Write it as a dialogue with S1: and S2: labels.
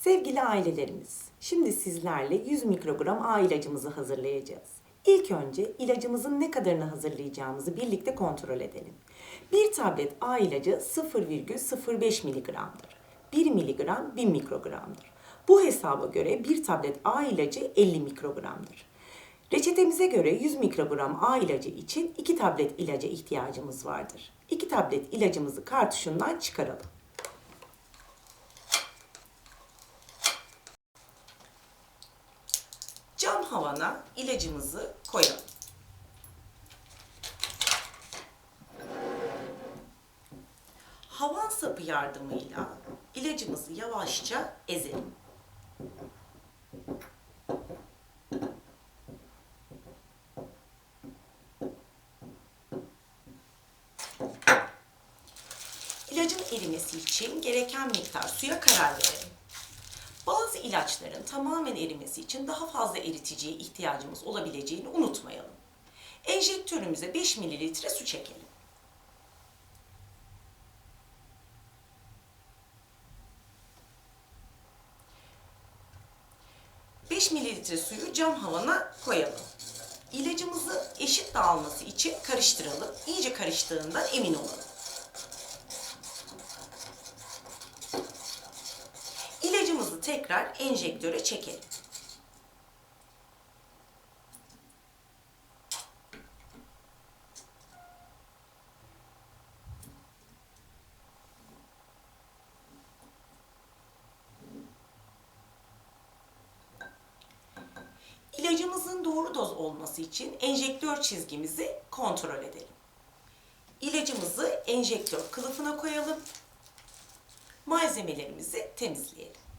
S1: Sevgili ailelerimiz, şimdi sizlerle 100 mikrogram A ilacımızı hazırlayacağız. İlk önce ilacımızın ne kadarını hazırlayacağımızı birlikte kontrol edelim. Bir tablet A ilacı 0,05 miligramdır. 1 miligram 1000 mikrogramdır. Bu hesaba göre bir tablet A ilacı 50 mikrogramdır. Reçetemize göre 100 mikrogram A ilacı için 2 tablet ilaca ihtiyacımız vardır. 2 tablet ilacımızı kartuşundan çıkaralım. Cam havana ilacımızı koyalım. Havan sapı yardımıyla ilacımızı yavaşça ezelim. İlacın erimesi için gereken miktar suya karar verelim. Bazı ilaçların tamamen erimesi için daha fazla eriticiye ihtiyacımız olabileceğini unutmayalım. Enjektörümüze 5 mililitre su çekelim. ...5 mililitre suyu cam havana koyalım. İlacımızı eşit dağılması için karıştıralım. İyice karıştığından emin olalım. İlacımızı tekrar enjektöre çekelim. İlacımızın doğru doz olması için enjektör çizgimizi kontrol edelim. İlacımızı enjektör kılıfına koyalım. Malzemelerimizi temizleyelim.